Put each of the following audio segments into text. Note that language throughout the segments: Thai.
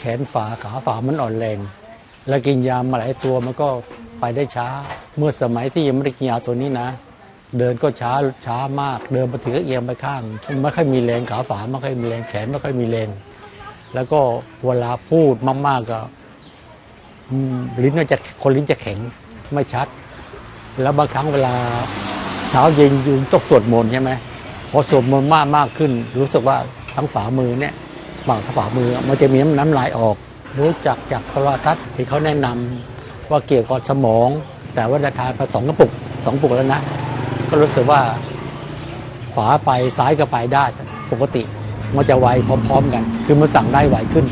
แขนฝาขาฝามันอ่อนแรง แล้วกินยามาหลายตัวมันก็ไปได้ช้า เมื่อสมัยที่ยังไม่ได้กินยาตัวนี้นะ เดินก็ช้าช้ามาก เดินมาถึงก็เอียงไปข้างไม่ค่อยมีแรงขาฝาไม่ค่อยมีแรงแขนไม่ค่อยมีแรงแล้วก็เวลาพูดมาก ๆก็ลิ้นมันจะคนลิ้นจะแข็งไม่ชัด แล้วบางครั้งเวลาเช้าเย็นอยูต้องสวดมนต์ใช่ไหมพอสวดมนต์มากมากขึ้น รู้สึกว่าทั้งฝ่ามือเนี่ย ฝั่งฝ่ามือมันจะมีน้ำน้ำลายออก รู้จักจากโทรทัศน์ที่เขาแนะนำว่าเกี่ยวกับสมอง แต่ว่าทานไปสองกระปุกสองปุกแล้วนะ ก็รู้สึกว่าฝาไปซ้ายก็ไปได้ปกติ มันจะไวพร้อมๆกัน คือมันสั่งได้ไวขึ้น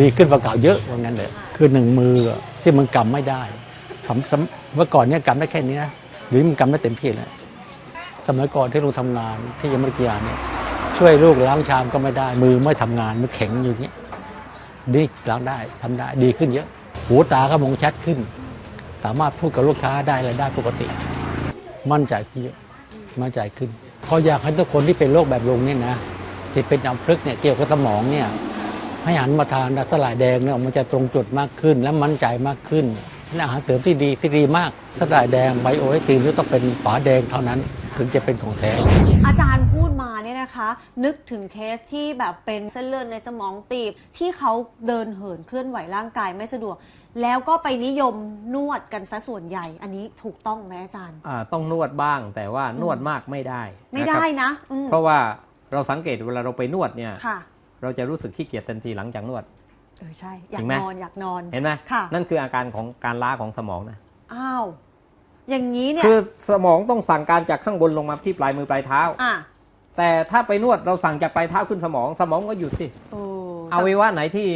ดีขึ้นกว่าเก่าเยอะว่างั้นเลยคือหนึ่งมือที่มันกำไม่ได้เมื่อก่อนเนี่ยกำได้แค่นี้นะหรือมันกำไม่เต็มที่แล้วสมัยก่อนที่เราทำงานที่ยม่ได้กีฬาเนี่ย ช่วยลูกล้างชามก็ไม่ได้ มือไม่ทำงานมันแข็งอยู่นี้นี่ล้างได้ทำได้ดีขึ้นเยอะ หูตาก็มองชัดขึ้น สามารถพูดกับลูกค้าได้อะไรได้ปกติ มั่นใจขึ้นเยอะมั่นใจขึ้นเพราะอยากให้ทุกคนที่เป็นโรคแบบลงเนี่ยนะที่เป็นอัมพฤกษ์เนี่ยเกี่ยวกับสมองเนี่ยให้หันมาทานสลายแดงเนี่ยมันจะตรงจุดมากขึ้น และมั่นใจมากขึ้นเป็นอาหารเสริมที่ดีที่ดีมากสลายแดงไบโอไอติมนี่ต้องเป็นฝาแดงเท่านั้น ถึงจะเป็นของแท้อาจารย์พูด นี่ยนะคะ นึกถึงเคสที่แบบเป็นเส้นเลือดในสมองตีบ ที่เขาเดินเหินเคลื่อนไหวร่างกายไม่สะดวก แล้วก็ไปนิยมนวดกันซะส่วนใหญ่ อันนี้ถูกต้องไหมอาจารย์ อ่าต้องนวดบ้างแต่ว่านวดมากไม่ได้ไม่นะคได้รับนะอืมเพราะว่าเราสังเกตเวลาเราไปนวดเนี่ย ค่ะ เราจะรู้สึกขี้เกียจทันทีหลังจากนวด เออใช่ อยาจริกงไหม นอนอยากนอน เห็นไหมค่ะ นั่นคืออาการของการล้าของสมองนะอ้าว อย่างนี้เนี่ย คือสมองต้องสั่งการจากข้างบนลงมาที่ปลายมือปลายเท้า อะ แต่ถ้าไปนวดเราสั่งจากปลายเท้าขึ้นสมอง สมองก็หยุดสิโอ้อวัยวะไหนที่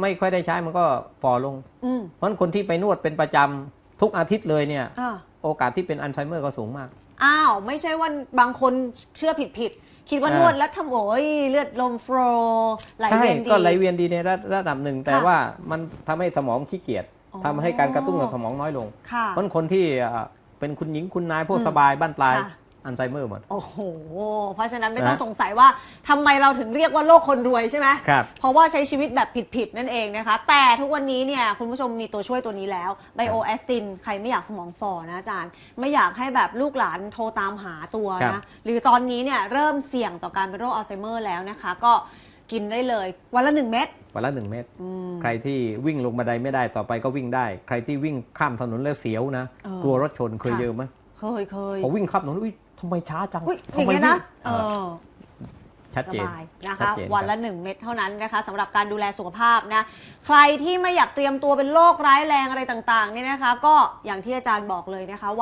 ไม่ค่อยได้ใช้มันก็ฝ่อลง อืมเพราะฉะนั้นคนที่ไปนวดเป็นประจำทุกอาทิตย์เลยเนี่ย อะโอกาสที่เป็นอัลไซเมอร์ก็สูงมาก อ้าว ไม่ใช่ว่าบางคนเชื่อผิดผิดๆคิดว่าอ่านน วดแล้วทำโอ้ยเลือดลมโฟลว์ไหลใช่เวียนดี ก็ไหลเวียนดีในระระดับหนึ่ง แต่ค่ะว่ามันทำให้สมองขี้เกียจอ๋อ ทำให้การกระตุ้นของสมองน้อยลง ค่ะ เพราะฉะนั้นคนที่เอ่อเป็นคุณหญิงคุณนายพวกอืมสบายบ้านปลาย ค่ะ อัลไซเมอร์หมด โอ้โห เพราะฉะนั้นไม่ต้องนะสงสัยว่าทำไมเราถึงเรียกว่าโลกคนรวยใช่ไหม ครับเพราะว่าใช้ชีวิตแบบผิดๆนั่นเองนะคะ แต่ทุกวันนี้เนี่ยคุณผู้ชมมีตัวช่วยตัวนี้แล้วไบโอแอสตินใครไม่อยากสมองฝ่อนะอาจารย์ ไม่อยากให้แบบลูกหลานโทรตามหาตัวครันะ บ หรือตอนนี้เนี่ยเริ่มเสี่ยงต่อการเป็นโรคอัลไซเมอร์แล้วนะคะ ก็กินได้เลยวันละหนึ่งเม็ดวันละหนึ่งเม็ดอืม ใครที่วิ่งลงบันไดไม่ได้ต่อไปก็วิ่งได้ ใครที่วิ่งข้ามถนนแล้วเสียวนะ เออกลัวรถชนเคยค่ะ เจอไหมเคยเคย พอวิ่งข้ามถนนอุ้ย ทำไมช้าจังอุ้ยอทำย่างไมเงี้ยนะวิ่งเอเอออชัดสเจนบายนะชัคะดเจนวันครัละบหนึ่งเม็ดเท่านั้นนะคะสำหรับการดูแลสุขภาพนะ ใครที่ไม่อยากเตรียมตัวเป็นโรคร้ายแรงอะไรต่างๆเนี่ยนะคะ ก็อย่างที่อาจารย์บอกเลยนะคะว่า